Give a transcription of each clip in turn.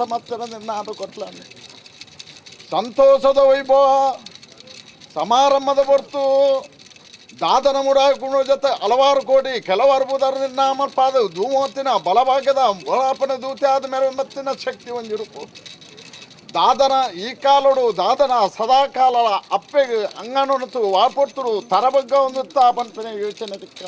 ಸಮರ್ಥನ ನಿರ್ಣಾದ ಕೊಟ್ಲಾನೆ ಸಂತೋಷದ ವೈಭವ, ಸಮಾರಂಭದ ಹೊರ್ತು, ದಾದನ ಮುಡಾಗುಣ ಜೊತೆ ಹಲವಾರು ಕೋಟಿ ಕೆಲವಾರು ಬುಧರ ನಿರ್ನಾಮ ಪಾದ ಧೂಮತ್ತಿನ ಬಲಭಾಗದ ಬಲಾಪನ ದೂತೆ ಆದ ಮೇಲೆ ಮತ್ತಿನ ಶಕ್ತಿ ಹೊಂದಿರುಪು ದಾದನ ಈ ಕಾಲೋಡು, ದಾದನ ಸದಾ ಕಾಲ ಅಪ್ಪೆಗೆ ಅಂಗನೊಣತು ವಾಪೊಟ್ಟರು ತರಬಗ್ಗ ಹೊಂದುತ್ತಾ ಬಂತನೇ ಯೋಚನೆ ದಿಕ್ಕ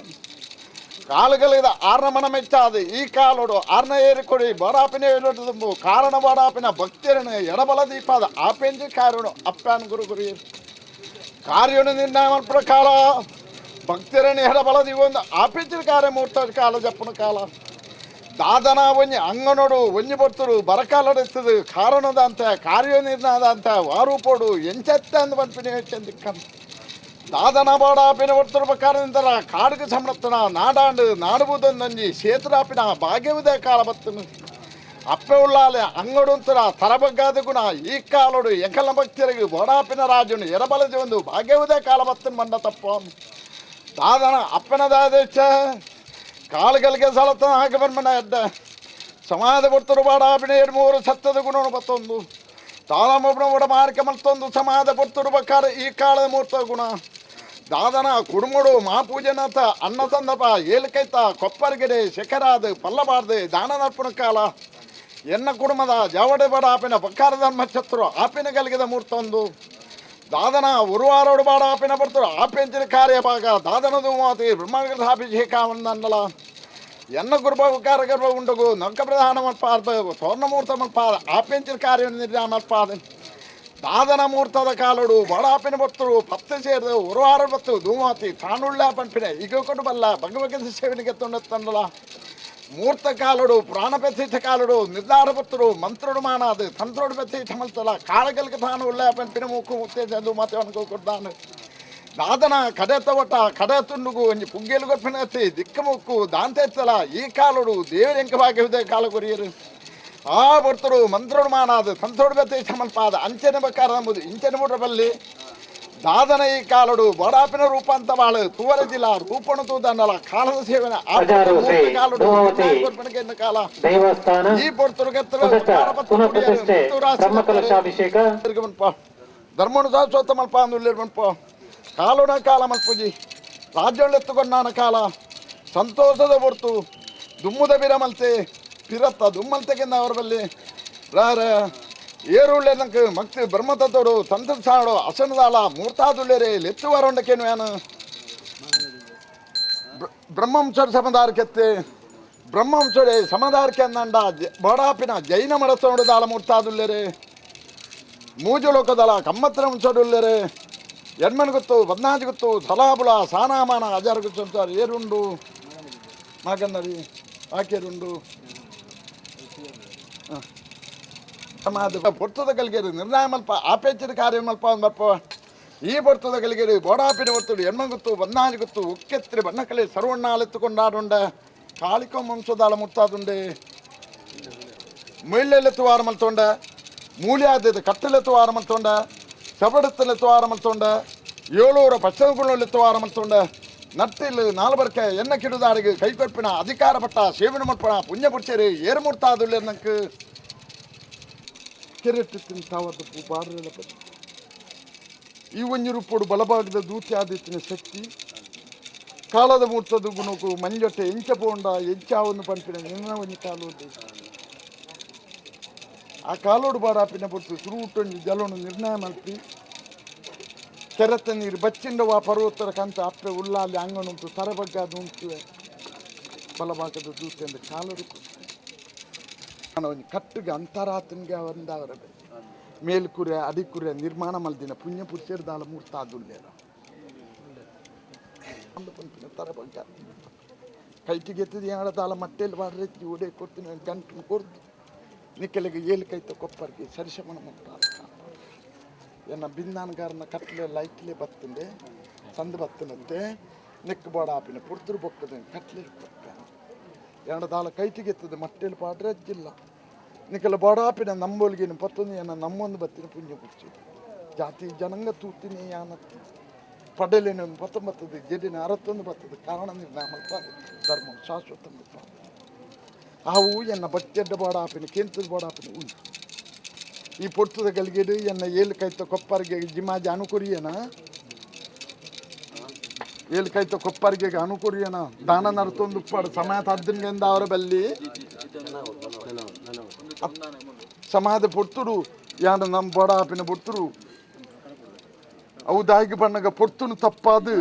ಕಾಲುಗಳಿದ ಆರ್ನ ಮನ ಮೆಚ್ಚಾದ. ಈ ಕಾಲುಡು ಆರ್ನ ಏರಿಕೊಡಿ ಬಡಾಪಿನ ಹೇಳುವುದು ಕಾರಣ ಬಡಾಪಿನ ಭಕ್ತಿಯರನ್ನು ಎಡಬಲ ದೀಪಾದ ಆಪೆಂಜಿ ಕಾರಣ, ಅಪ್ಪನ್ ಗುರು ಗುರಿ. ಕಾರ್ಯನ ನಿರ್ಣಯ ಕಾಲ ಭಕ್ತಿಯರನ್ನು ಎಡಬಲ ದಿವೊಂದು ಆಪೆಂಜಿನ ಕಾರ್ಯ ಮೂರ್ತ ಕಾಲ, ಜಪ್ಪನ ಕಾಲ. ದಾದನ ಒಂಜಿ ಅಂಗನೋಡು ಒಂಜಿ ಬರ್ತರು. ಬರಕಾಲಡಿಸ್ತದೆ ಕಾರಣದ ಅಂತ ಕಾರ್ಯನಿರ್ಣಯದ ಅಂತ ವಾರೂಪೋಡು ಎಂಚತ್ತ ಅಂದ್ ಬಂದ್ಪಿನಿ ಹೆಚ್ಚಂದಿಕ್ಕ ದಾದನ ಬಾಡಾಪಿನ ಬರ್ತರು ಪ್ರಕಾರದಿಂದರ ಕಾಡಿಗೆ ಸಂಬಳತ್ತನ ನಾಡಾಂಡು ನಾಡುವುದೊಂದಂಜಿ ಸೇತುರಾಪಿನ ಭಾಗ್ಯವಿದೆ ಕಾಲ ಬತ್ತನು ಅಪ್ಪೆ ಉಳ್ಳಾಲೆ ಅಂಗಡೊಂತರ ತರಬಗ್ಗಾದ ಗುಣ ಈ ಕಾಲೋಡು ಎಂಕಲ ಭಕ್ತರಿಗೆ ಬೋಡಾಪಿನ ರಾಜನು ಎರಬಲದಿ ಒಂದು ಭಾಗ್ಯವಿದೆ ಕಾಲ ಬತ್ತನು ಮಂಡ ತಪ್ಪ ದಾದನ ಅಪ್ಪನ ದಾದೇಶ ಕಾಳುಗಳಿಗೆ ಸಲತ ಹಾಗೆ ಬರ್ಮನ ಎಡ್ಡ ಸಮಾಜ ಬರ್ತರು ಬಾಡಾಪಿನ ಎರಡು ಮೂರು ಸತ್ತದ ಗುಣ ಬತ್ತೊಂದು ತಾಳಮೊಬ್ಬನ ಒಡ ಮಾರಿಕೆ ಮತ್ತೊಂದು ಸಮಾಜ ಬರ್ತರು ಬಕ್ಕಾರ ಈ ಕಾಳದ ಮೂರ್ತ ಗುಣ ದಾದನ, ಕುಡುಮುಡು ಮಾಪೂಜನತ ಅನ್ನ ಸಂದಪ ಏಲಕೈತ, ಕೊಪ್ಪರಗೆರೆ, ಶಿಖರಾದ, ಪಲ್ಲಬಾರ್ದು ದಾನ ನರ್ಪಣ ಕಾಲ. ಎನ್ನ ಕುಡುಮದ ಜಾವಡೆ ಬಡ ಆಪಿನ ಬಕ್ಕಾರ ಧರ್ಮ ಛತ್ರು ಆಪಿನ ಗಲಿಗೆದ ಮೂರ್ತೊಂದು. ದಾದನ, ಉರುವಾರೋಡು ಬಾಡ ಆಪಿನ ಬರ್ತರು ಆಪೆಂಚಿನ ಕಾರ್ಯ ಭಾಗ. ದಾದನದು ಮಾತಿ ಬ್ರಹ್ಮಾಭಿಷೇಕ ಅನ್ನಲ ಎನ್ನ ಗುರುಬ ಗರ್ಭ ಉಂಡಗು, ನಂಕ ಪ್ರಧಾನ ಮಲ್ಪಾದ ಸ್ವರ್ಣಮೂರ್ತ ಮಲ್ಪಾದ ಆಪೆಂಚಿನ ಕಾರ್ಯ ನಿರ್ಣಯ ಮಲ್ಪಾದ దాదన దాదనమూర్తద కాలుడు బడాపిన భక్తుడు భక్త చేరుదు ఉరవార భక్తుడు ధూమాతి ప్రాణుళ్ళా పంపిన ఇగొకటి వల్ల భగవగ్ని శివునికెత్తుండ కాలుడు నిర్ధార నిర్ధారభక్తుడు మంత్రుడు మానాదు తంత్రుడు ప్రతీతమల్తల కాళగలికి తాను ఉల్లా పంపిన ముక్కు ముత్తే చదువు మాత్రం అనుకోకూడదాను దాదన కడెత్తవట కడెత్తుండుగు అని పుంగేలు గొప్పినత్తి దిక్కుముక్కు దాంతెత్తల ఈ కాలుడు దేవుడు ఇంక బాగా కాలు కొరియరు ಆ ಬರ್ತರು ಮಂತ್ರೋಡು ಮಾನಾದ ಸಂತೋಡ್ಗತೆ ಸಮಲ್ಪಾದ ಅಂಚನೆ ಬಕಾರ ನಮ್ಮದು ಇಂಚನೆ ಮುಟ್ರ ಬಲ್ಲಿ ದಾದನ ಈ ಕಾಲಡು ಬಡಾಪಿನ ರೂಪ ಅಂತ ಬಾಳು ತೂವರ ಜಿಲ್ಲಾ ರೂಪಣ ತೂದನ್ನಲ್ಲ ಕಾಲದ ಸೇವನೆ ಕಾಲಡು ಕಾಲ. ದೇವಸ್ಥಾನ ಈ ಬರ್ತರು ಧರ್ಮನು ಶಾಶ್ವತ ಮಲ್ಪ ಅಂದ್ರಪ್ಪ ಮಲ್ಪ ಕಾಲುಣ ಕಾಲ ಮಲ್ಪುಜಿ. ರಾಜ್ಯಳೆತ್ತುಕೊಂಡಾನ ಕಾಲ. ಸಂತೋಷದ ಬರ್ತು ದುಮ್ಮುದ ಬಿರಮಲ್ತೆ. ಪಿರತ್ತ ದುಮ್ಮಲ್ತೆಗೆಂದ ಅವ್ರ ಬಲ್ಲಿ ರಾರ ಏರುಳ್ಳೆ ನಂಗೆ ಮಕ್ತಿ ಬ್ರಹ್ಮತತ್ತೋಡು ತಂತ್ರ ಸಾಡು ಅಸನದಾಳ ಮೂರ್ತಾದುಳ್ಳೆರೆ ಲೆತ್ತುವರೊಂಡಕೇನು ಏನು ಬ್ರಹ್ಮಂಸರ ಸಮದಾರ್ಕೆತ್ತೆ ಬ್ರಹ್ಮಂಸಡೆ ಸಮದಾರ್ಕೆ ಅಂದಂಡ ಬಡಾಪಿನ ಜೈನ ಮಡಸೋಡು ದಾಳ ಮೂರ್ತಾದುಳ್ಳೇರಿ. ಮೂಜು ಲೋಕದಳ ಕಮ್ಮತ್ರ ಗೊತ್ತು ಬದ್ನಾಜ್ ಗೊತ್ತು ಸಲಾಬುಲ, ಸಾನಾಮಾನ ಅಜಾರ ಗೊತ್ತು ಏರುಂಡು. ಮಾಕನ್ನರಿ ಆಕೆರುಂಡು. ಸಮಾಧ ಪೊರ್ತದ ಕಲ್ಗೆರು ನಿರ್ಣಯ ಮಲ್ಪ ಆಪೇಚಿದ ಕಾರ್ಯ ಮಲ್ಪ ಒಂದು ಮಲ್ಪ ಈ ಪೊರ್ತದ ಕಲ್ಗೆರು ಬೋಡಾಪಿನ ಒತ್ತುಡು ಎಣ್ಮನ್ ಗೊತ್ತು ಬದ್ನಾಜ್ ಗೊತ್ತು ಉಕ್ಕೆತ್ರಿ ಬಣ್ಣಕಲೆ ಸರ್ವಣ್ಣಾಲೆತ್ತುಕೊಂಡಾಡುಂಡ ಕಾಳಿಕೊ ವಂಶದಾಳ ಮುತ್ತಾದುಂಡೆ ಮುಳ್ಳೆಲೆತ್ತು ವಾರ ಮಲ್ತೊಂಡ ಮೂಲ್ಯಾದ ಕಟ್ಟಲೆತ್ತು ವಾರ ಮಲ್ತೊಂಡ ಸಬಡತ್ತಲೆತ್ತು ವಾರ ಮಲ್ತೊಂಡ ಏಳೂರ ಪಶ್ಚಿಮಗುಳಲೆತ್ತು ವಾರ ಮಲ್ತೊಂಡ ನಟ್ಟಿಲ್ ನಾಲ್ಬರ್ಕ ಎನ್ನ ಕಿಡುದಾಡಿಗೆ ಕೈಕೊಪ್ಪಿನ ಅಧಿಕಾರ ಪಟ್ಟ ಸೇವನೆ ಮಲ್ಪಣ ಪುಣ್ಯ ಪುಡ್ಚೇರಿ ಏರ್ಮೂರ್ತಾದುಳ್ಳೆ ನಂಗೆ ಕೆರೆಟ್ಟಿನ ತಾವತ್ತು ಬಾರಲ ಈ ಒಂಜಿ ರೂಪೋಡು ಬಲಭಾಗದ ದೂತಿ ಆದಿತ್ತಿನ ಶಕ್ತಿ ಕಾಲದ ಮೂರ್ತದ ಗುಣಕು ಮಂಜೊಟ್ಟೆ ಎಂಚ ಪೋಂಡ ಎಂಚಾವನ್ನು ಪಂಪಿನ ನಿನ್ನ ಒಂಜಿ ಕಾಲು ಆ ಕಾಲೋಡು ಬಾಡಾಪಿನ ಪೊತ್ತು ಸುರುಟೊಂಜಿ ಜಲವನ್ನು ನಿರ್ಣಯ ಮಲ್ಪಿ ಕೆರೆತ ನೀರು ಬಚ್ಚಿಂಡವ ಪರ್ವತರ ಕಂತ ಅಪ್ಪೆ ಉಳ್ಳಾಲಿ ಅಂಗನುಂಟು ಅದು ಉಂಟು ಬಲಭಾಗದ ದೂತೆಂದು ಕಾಲರು ಕಟ್ಟಿಗೆ ಅಂತರಾತನ್ಗೆ ಒಂದವರ ಮೇಲ್ಕುರೆ, ಅಡಿಕುರೆ, ನಿರ್ಮಾಣ ಮಲ್ದಿನ ಪುಣ್ಯ ಪುರುಷರು ದಾಳ ಮೂರ್ತ ಆದುಲ್ಲೇರ. ತರಬಗ್ಗ. ಕೈಟಿಗೆ ಎತ್ತದ ಯಾಡ ದಾಳ ಮಟ್ಟೆಲ್ಲಿ ಬಾಡ್ರೆತ್ತಿ ಒಡೆ ಕೊಡ್ತೀನಿ ಗಂಟು ಕೊಡ್ತು ನಿಕ್ಕಲಿಗೆ ಏಳು ಕೈತ ಕೊಪ್ಪರ್ಗೆ ಸರಿಶಮನ ಮುಟ್ಟ ಎನ್ನ ಬಿಂದಾನ್ಗಾರನ ಕಟ್ಲೆ ಲೈಟ್ಲೆ ಬತ್ತಂದೆ, ಸಂದ ಬತ್ತನಂತೆ, ನೆಕ್ ಬಾಡ ಆಪಿನ ಪುಡ್ತರು ಬೊಕ್ಕದ ಕಟ್ಲೆ ಬೊಕ್ಕ ಎರಡು ದಾಲ ಕೈಟಿಗೆ ಎತ್ತದ ಮಟ್ಟೆಲ್ಲಿ ಪಾಡ್ರೆ ಅಜ್ಜಿಲ್ಲ. ನಿಕ್ಕಲ ಬಾಡ ಆಪಿನ ನಂಬೋಲ್ಗಿನ ಪತ್ತೊಂದು ಎನ್ನ ನಮ್ಮೊಂದು ಬತ್ತಿನ ಪುಣ್ಯ ಕುರ್ಚಿ ಜಾತಿ ಜನಾಂಗ ತೂತಿನಿ ಯಾನತ್ತಿ ಪಡಲೇನು ಪತ್ತೊಂಬತ್ತದು ಜಡಿನ ಅರವತ್ತೊಂದು ಬರ್ತದೆ ಕಾರಣ ನಿರ್ನಾಮಲ್ಪ ಧರ್ಮ ಶಾಶ್ವತ ಆ ಹೂ ಎನ್ನ ಬಟ್ಟೆಡ್ಡ ಬಾಡ ಆಪಿನ ಕೆಂತದ ಬಾಡ ಆಪಿನ ಉಂಟು. ಈ ಪೊಟ್ಟದ ಗಲ್ಗೆಡು, ಎನ್ನ ಏಳು ಕೈತ ಕೊಪ್ಪರಿಗೆ ಜಿಮಾಜಿ ಅನುಕೂರಿಯೇನ? ಏಳು ಕೈತ ಕೊಪ್ಪರಿಗೆ ಅನುಕೂರಿಯೇನ? ದಾನ ನರ್ತೊಂದು ಉಪ್ಪಾಡು. ಸಮಯ ಅದ್ರಿಂದ ಅವರ ಬಲ್ಲಿ ಸಮಾಧ ಪೊರ್ತುಡು. ಯಾನ ನಮ್ಮ ಬಡ ಆಪಿನ ಪೊರ್ತುಡು ಅವು ದಾಗಿ ಬಣ್ಣಗ ಪೊರ್ತುನು ತಪ್ಪಾದು.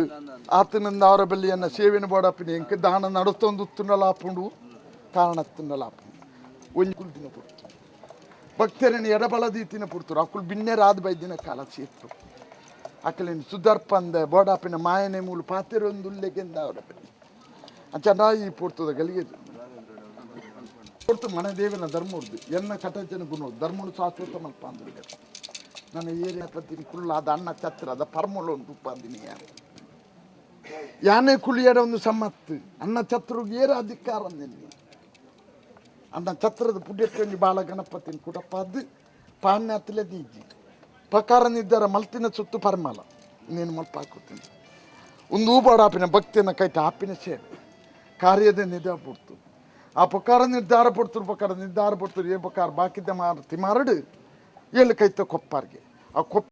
ಆತನಿಂದ ಅವರ ಬಲ್ಲಿಯನ್ನ ಸೇವೆನ ಆಪಿನ ಎಂಕ ದಾನ ನಡತೊಂದು ತುನ್ನಲಾಪುಂಡು ಕಾರಣ ತುನ್ನಲಾಪುಂಡು ಒಂಜಿ ಕುಲ್ದಿನ ಭಕ್ತರನ್ನು ಎಡಬಲದೀತಿನ ಪುಡ್ತರು ಅಕ್ಕಳು ಬಿನ್ನೆರಾದ ಬೈದಿನ ಕಾಲ ಸೇತು ಅಕಲಿನ ಸುದರ್ಪಂದ, ಬೋಡಾಪಿನ ಮಾಯನೆ ಮೂಲು ಪಾತಿರೊಂದು ಅವರ ಈ ಪುಡ್ತದ ಗಲಿಗೆ ಮನೆ ದೇವನ ಧರ್ಮರ್ದು ಎನ್ನ ಕಟಚನ ಗುಣ ಧರ್ಮನು ಶಾಶ್ವತ ಮಲ್ಪ ಅಂದ್ರೆ. ನನ್ನ ಏರಿಯ ಪತ್ತಿನ ಕುಳ್ಳಾದ ಅಣ್ಣ ಛತ್ರದ ಪರ್ಮುಲ ಒಂದು ಉಪ್ಪಾದಿನಿ ಯಾರು ಯಾನೇ ಕುಳಿಯಡ ಒಂದು ಸಮ್ಮತ್ತು. ಅನ್ನ ಛತ್ರುಗೆ ಏರ ಅಧಿಕಾರ ನಿನ್ನೆ. ಅನ್ನ ಛತ್ರದ ಪುಡ್ಯಕ್ಕಂಡಿ ಬಾಲ ಗಣಪತಿನ ಕೂಡಪ್ಪ ಅದ್ದು ಹತ್ತಲೆ ದೀಜಿ ನಿರ್ಧಾರ ಮಲ್ತಿನ ಸುತ್ತು ಪರ್ಮಲ. ನೀನು ಮಲ್ಪ ಹಾಕುತ್ತೀನಿ ಒಂದು ಊಬಾಡಾಪಿನ ಭಕ್ತಿಯನ್ನ ಕೈತ ಆಪಿನ ಸೇವೆ. ಕಾರ್ಯದ ನಿಧ ಬಿಡ್ತು ಆ ಪ್ರಕಾರ ನಿರ್ಧಾರ ಪಡ್ತರು ಪ್ರಕಾರ ನಿರ್ಧಾರ ಪಡ್ತರು ಏ ಪ್ರಕಾರ ಬಾಕಿದ್ದ ಮಾರುತಿ ಮಾರಡು, ಎಲ್ಲಿ ಕೈತ ಕೊಪ್ಪಾರ್ಗೆ. ಆ ಕೊಪ್ಪ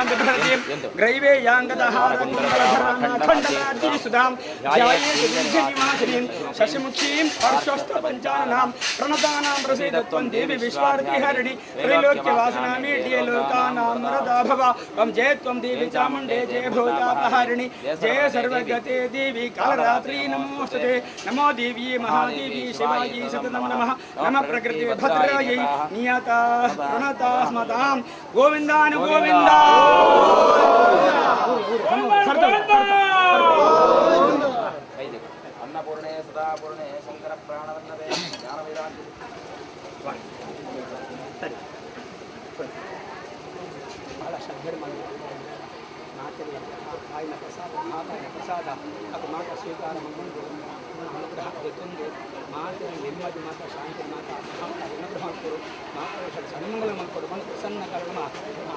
ध्वजाङ्गधरतीं ग्रैवे याङ्गदहारमङ्गलधराखण्डनाद्रिसुधां ध्यायेमाश्रीं शशिमुखीं हर्षस्थपञ्चानां भव त्वं जय त्वं देवि चामुण्डे जय भोजापहारिणि जय सर्वगते देवी कालरात्रि नमोस्ते नमो देवी महादेवी शिवायै सततं नमः। नमः। प्रकृति भद्रायै नियता प्रणता स्मतां गोविन्दानु Govind. da aka maka shekara mamman da wani da haɗa da tunde ಮಾತ್ರ ನೆಮ್ಮದಿ ಮಾತ್ರ, ಶಾಂತಿ ಮಾತ್ರ ಅನುಗ್ರಹ ಕೊಡು ಮಾತ್ರ ಸನ್ಮಂಗಲ ಮಾಡ್ಕೊಡು ಬಂದು ಪ್ರಸನ್ನ ಕರ್ಮ.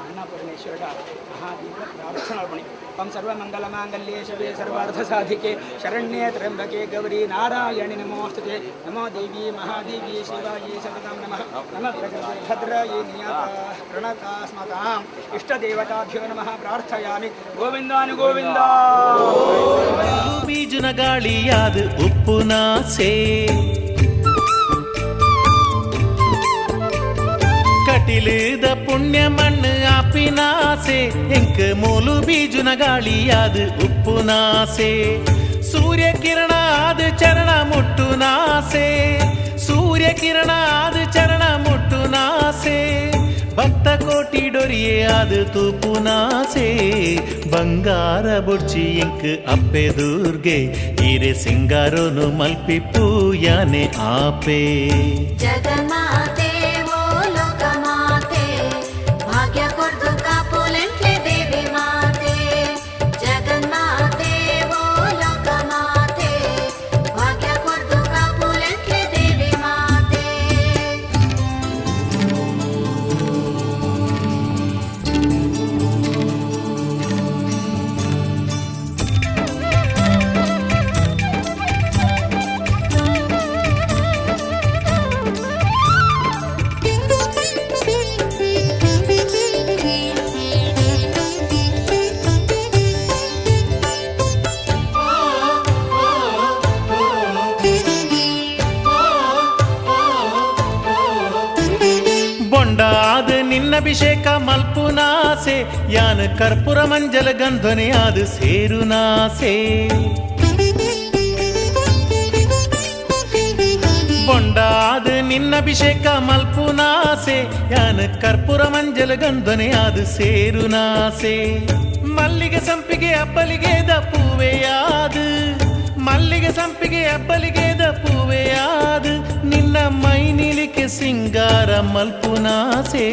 ಅಣ್ಣ ಪರಮೇಶ್ವರ ಮಹಾದೇವ ಪ್ರಾರ್ಥನಾ ಪಣಿ ತ್ವಂ ಸರ್ವಮಂಗಲ ಮಾಂಗಲ್ಯೇ ಶವೇ ಸರ್ವಾರ್ಥ ಸಾಧಿಕೆ. ಶರಣ್ಯೇ ತ್ರ್ಯಂಬಕೆ ಗೌರಿ ನಾರಾಯಣಿ ನಮೋಸ್ತುತೆ. ನಮೋ ದೇವಿ ಮಹಾದೇವಿ ಶಿವಾಯಿ ಸತತಾಂ ನಮಃ. ನಮಃ ಪ್ರಕೃತಿ ಭದ್ರಾಯಿ ನಿಯತ. ಪ್ರಣತಾಸ್ಮತಾಂ ಇಷ್ಟದೇವತಾಭ್ಯೋ ನಮಃ. ಪ್ರಾರ್ಥಯಾಮಿ. ಗೋವಿಂದಾನು ಗೋವಿಂದ. ಬೀಜನ ಗಾಳಿಯಾದ ಉಪ್ಪು ನಾಸೆ ಕಟಿಲಿದ ಪುಣ್ಯ ಮಣ್ಣು ಆಪಿನಾಸೆ ಎಂಕ ಮೂಲು ಬೀಜುನ ಗಾಳಿಯಾದ ಉಪ್ಪು ನಾಸೆ ಸೂರ್ಯ ಕಿರಣ ಆದ ಚರಣ ಮುಟ್ಟು ನಾಸೆ ಸೂರ್ಯ ಕಿರಣ ಆದ ಚರಣ ಮುಟ್ಟು ನಾಸೆ ಭಕ್ತ ಕೋಟಿ ಡೊರಿಯೇ ಆದ ತೂಪು ನಾಸೆ ಬಂಗಾರ ಬುಡ್ಚಿ ಇಂಕ್ ಅಪ್ಪೆ ದುರ್ಗೆ ಈರೆ ಸಿಂಗಾರೋನು ಮಲ್ಪಿ ಪೂಯಾನೆ ಆಪೆ ಜಗನ್ಮಾತೆ అభిషేక మల్పునాసే యాన కర్పూర మంజల గంధ్వని ఆదు సేరునాసే బొండాదు నిన్నభిషేక మల్పునాసే యాన కర్పూర మంజల గంధ్వని ఆదు సేరునాసే మల్లిగ సంపిగే అప్పలిగేద పూవేయాదు ಮಲ್ಲಿಗೆ ಸಂಪಿಗೆ ಅಪ್ಪಲಿಗೆ ದ ಪೂವೆಯಾದು ನಿನ್ನ ಮೈ ನಿಲಿಕೆ ಸಿಂಗಾರ ಮಲ್ಪುನಾಸೆ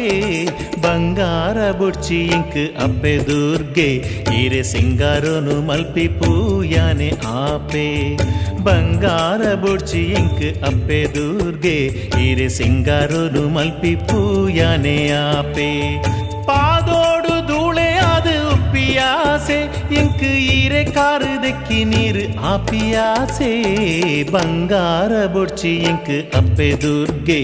ಬಂಗಾರ ಬುಡ್ಚಿ ಇಂಕ್ ಅಪ್ಪೆ ದುರ್ಗೆ ಈರೆ ಸಿಂಗಾರೋನು ಮಲ್ಪಿ ಪೂಯಾನೆ ಆಪೆ ಬಂಗಾರ ಬುಡ್ಚಿ ಇಂಕ್ ಅಪ್ಪೆ ದುರ್ಗೆ ಈರೆ ಸಿಂಗಾರೋನು ಮಲ್ಪಿ ಪೂಯಾನೆ ಆಪೆ ಪಾದೋಡು ಧೂಳೆಯಾದ ಉಪ್ಪಿಯಾಸೆ ಇಂಕ್ ಈರೆ ಕಾರು ದೆಕ್ಕಿ ನೀರು ಆಪಿಯಾಸೆ ಬಂಗಾರ ಬುಡ್ಚಿ ಇಂಕ್ ಅಪ್ಪೆ ದುರ್ಗೆ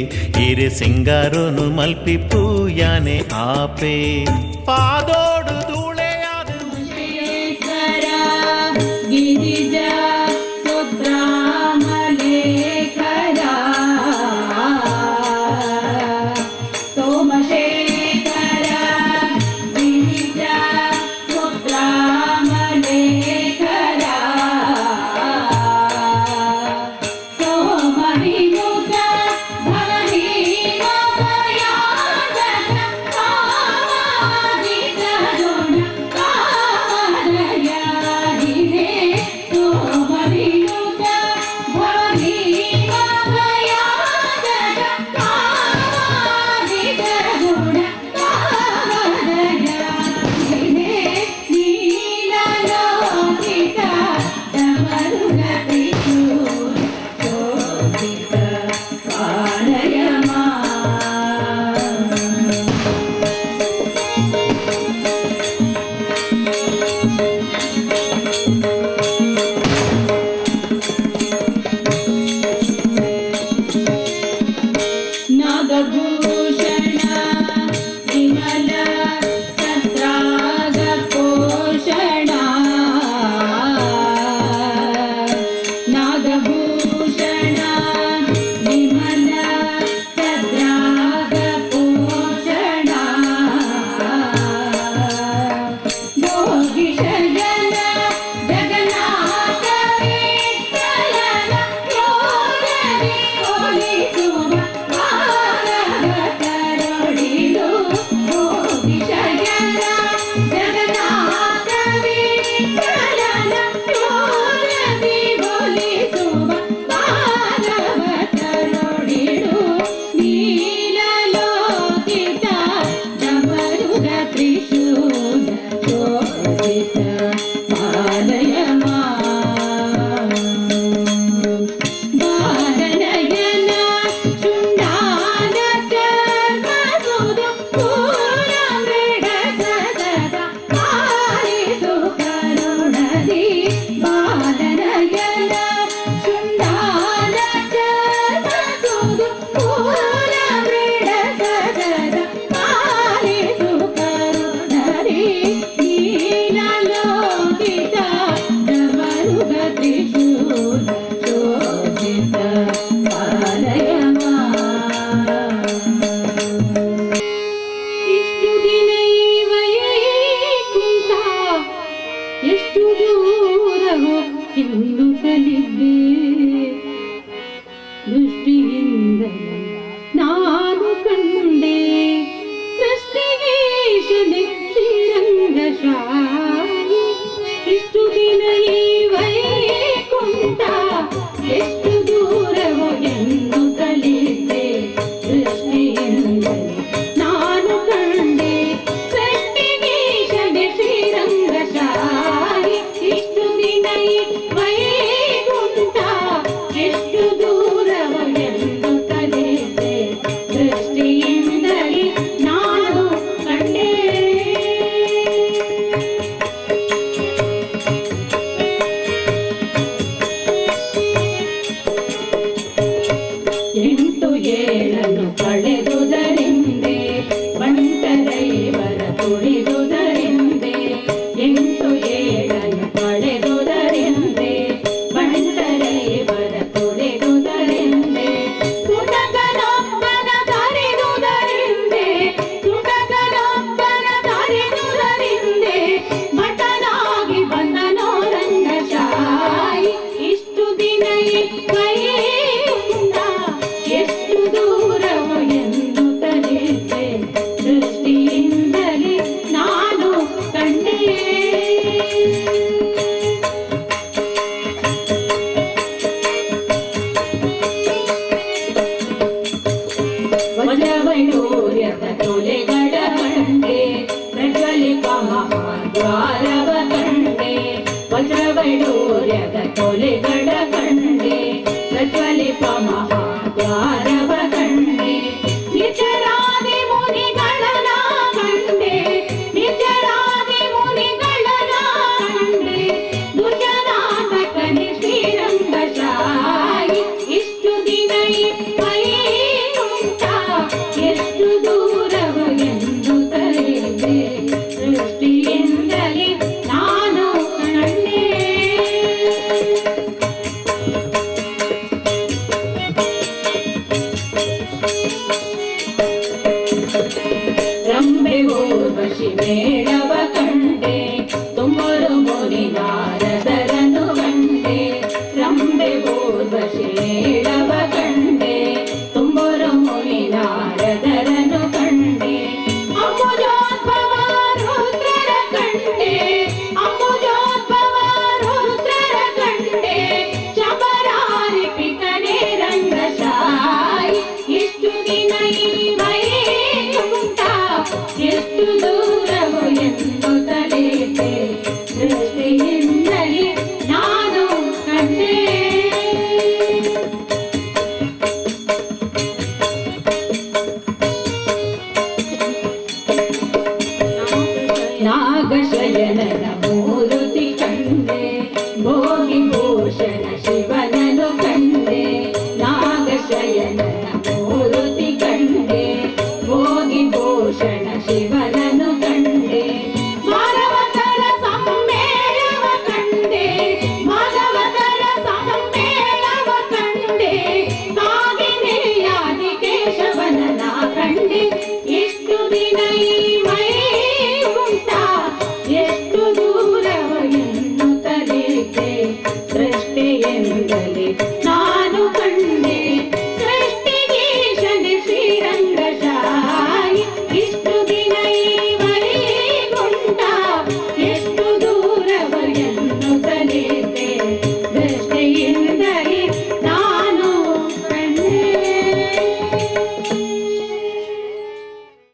ಈರೆ ಸಿಂಗಾರೋನು ಮಲ್ಪಿ ಪೂಯಾನೆ ಆಪೆ ಪಾದೋಡು Yeah. God.